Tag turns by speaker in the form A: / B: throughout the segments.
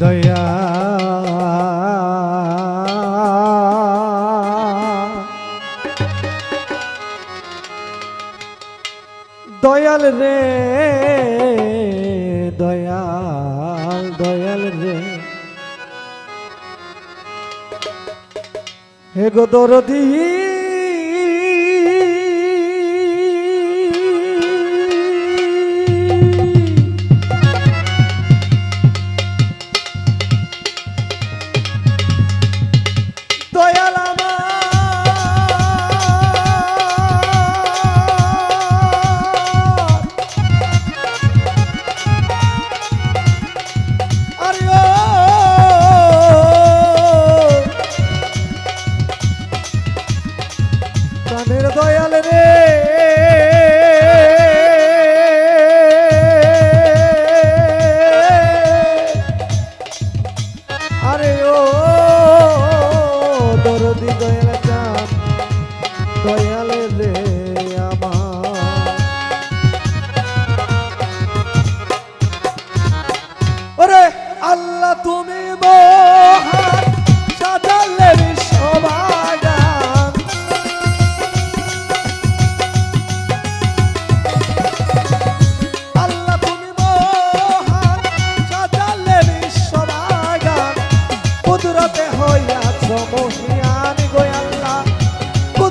A: দয়া। দয়াল রে দয়াল দয়াল রে। হে গো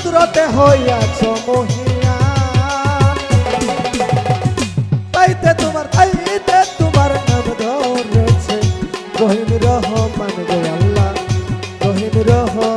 A: কুদরতে হইয়াছ মহিয়া তাইতে তোমার তাইতে তোমার নাম ধরেছে। রহিম রহমান গো রহিম রহমান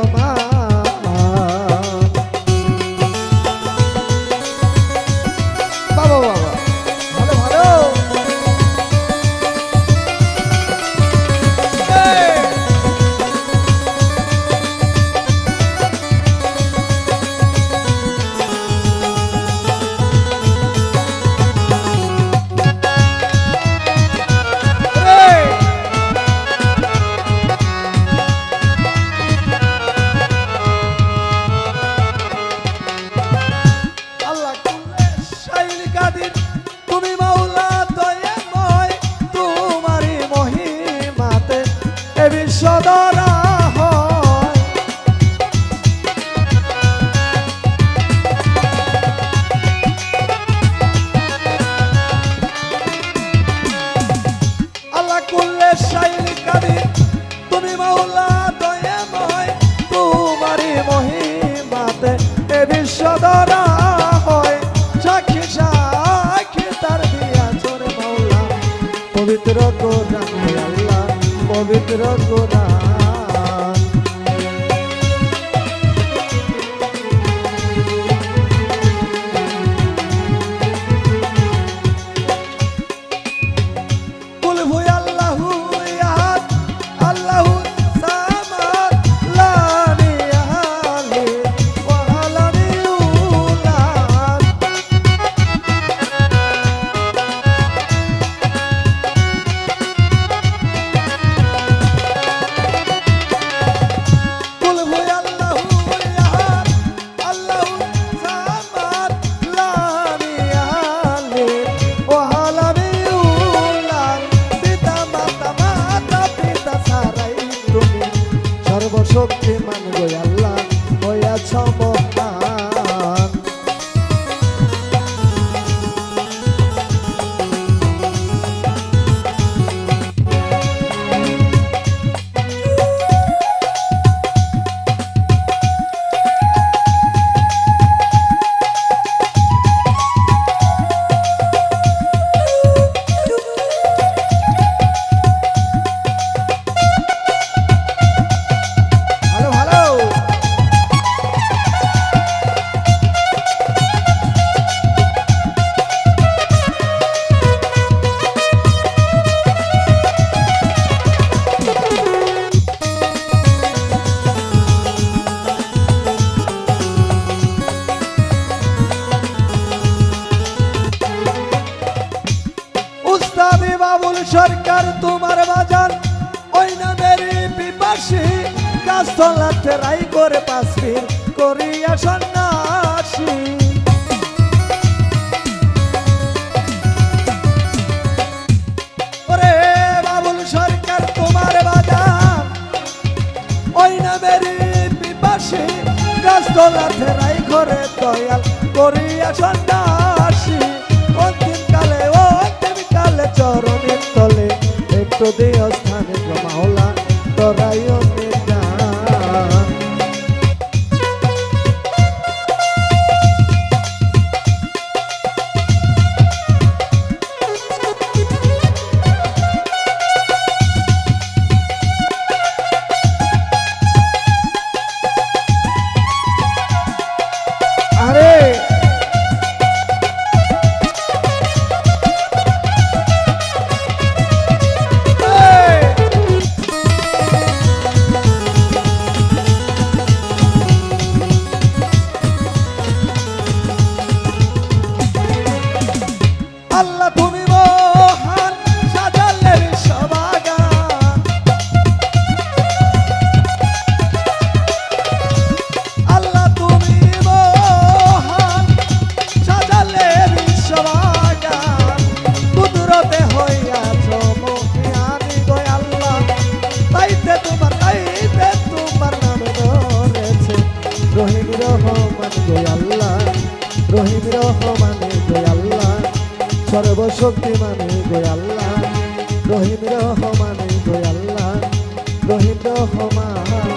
A: দরকার তোমার বাজার। ওই নামের পিপাসী গাছতলা ফেরাই করে পাশির করিয়া সন্ন্যাসী। ওরে বাবুল সরকার, তোমার করে দয়াল করিয়া দেহ স্থানে মাওলা তরাইও মানে দয়াল্লা সর্বশক্তি মানে দয়াল্লা রহিম রহমানে দয়াল্লা রহিম রহমান।